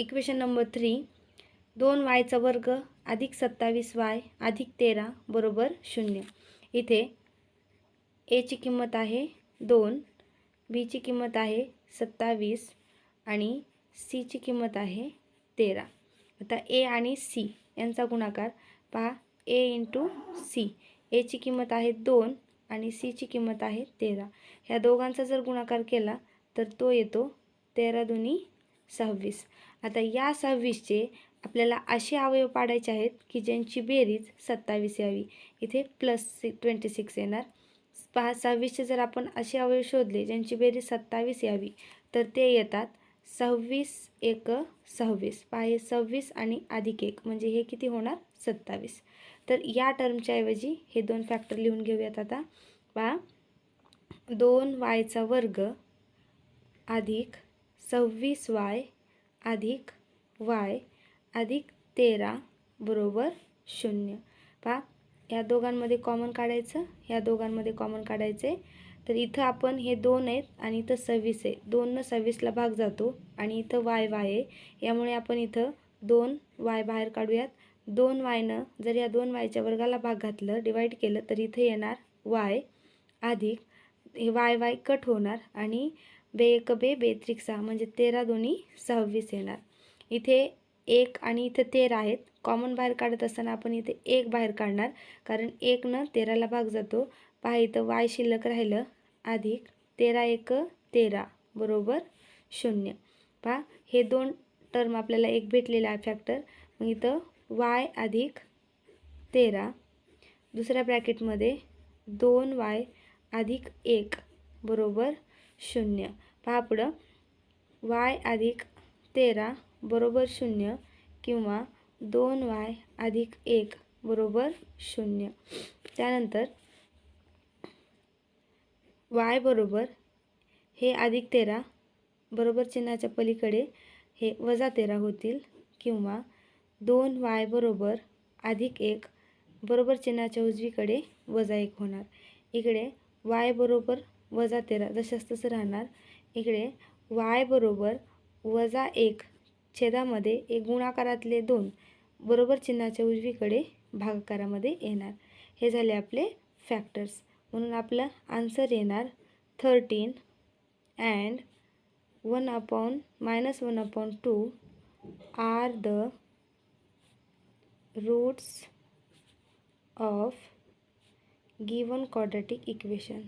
Equation number three. दोन वायचा वर्ग अधिक सत्तावीस वाय अधिक तेरा बरोबर शून्य. इथे एची किंमत आहे दोन बीची किंमत आहे सत्तावीस आणि सीची किंमत आहे तेरा. आता ए आणि सी यांचा गुणाकार पहा. A into C. एची किंमत आहे दोन आणि सीची किंमत आहे तेरा. ह्या दोघांचा जर गुणाकार केला तर तो येतो तेरा दोन्ही सव्वीस. आता या सव्वीसचे आपल्याला असे अवयव पाडायचे आहेत की ज्यांची बेरीज सत्तावीस यावी. इथे प्लस सि ट्वेंटी सिक्स येणार. पहा सव्वीसचे जर आपण असे अवयव शोधले ज्यांची बेरीज सत्तावीस यावी तर ते येतात सव्वीस एक सव्वीस. पहा हे सव्वीस आणि अधिक एक म्हणजे हे किती होणार? सत्तावीस. तर या टर्मच्या ऐवजी हे दोन फॅक्टर लिहून घेऊयात आता. पहा दोन वायचा वर्ग अधिक सव्वीस वाय अधिक वाय अधिक तेरा बरोबर शून्य. पहा या दोघांमध्ये कॉमन काढायचं ह्या दोघांमध्ये कॉमन काढायचे. तर इथं आपण हे दोन आहेत आणि इथं सव्वीस आहे. दोननं सव्वीसला भाग जातो आणि इथं वाय वाय आहे. यामुळे आपण इथं दोन वाय बाहेर काढूयात. दोन वायनं जर या दोन वायच्या वर्गाला भाग घातलं डिवाईड केलं तर इथं येणार वाय अधिक हे वाय वाय कट होणार आणि बे एक बे बेत्रिक सहा म्हणजे तेरा दोन्ही सव्वीस येणार. इथे एक आणि इथं तेरा आहेत. कॉमन बाहेर काढत असताना आपण इथे एक बाहेर काढणार. कारण एकनं तेराला भाग जातो. पहा इथं वाय शिल्लक राहिलं. अधिक तेरा एक तेरा. बरोबर शून्य. पहा हे दोन टर्म आपल्याला एक भेटलेला आहे फॅक्टर मग इथं वाय अधिक तेरा. दुसऱ्या ब्रॅकेटमध्ये दोन वाय अधिक एक. बरोबर शून्य. पहा पुढं. वाय अधिक तेरा बरोबर शून्य किंवा दोन वाय अधिक एक बरोबर शून्य. त्यानंतर वाय बरोबर हे अधिक तेरा बरोबर चिन्हाच्या पलीकडे हे वजा तेरा होतील किंवा दोन वाय बरोबर अधिक एक बरोबर चिन्हाच्या उजवीकडे वजा एक होणार. इकडे वाय बरोबर वजा तेरा. जशास तसं राहणार. इकडे वाय बरोबर वजा एक छेदामध्ये एक गुणाकारातले दोन बरोबर चिन्हाच्या उजवीकडे भागाकारामध्ये येणार. हे झाले आपले फॅक्टर्स म्हणून आपलं आन्सर येणार thirteen and one upon minus one upon two are the roots of given quadratic equation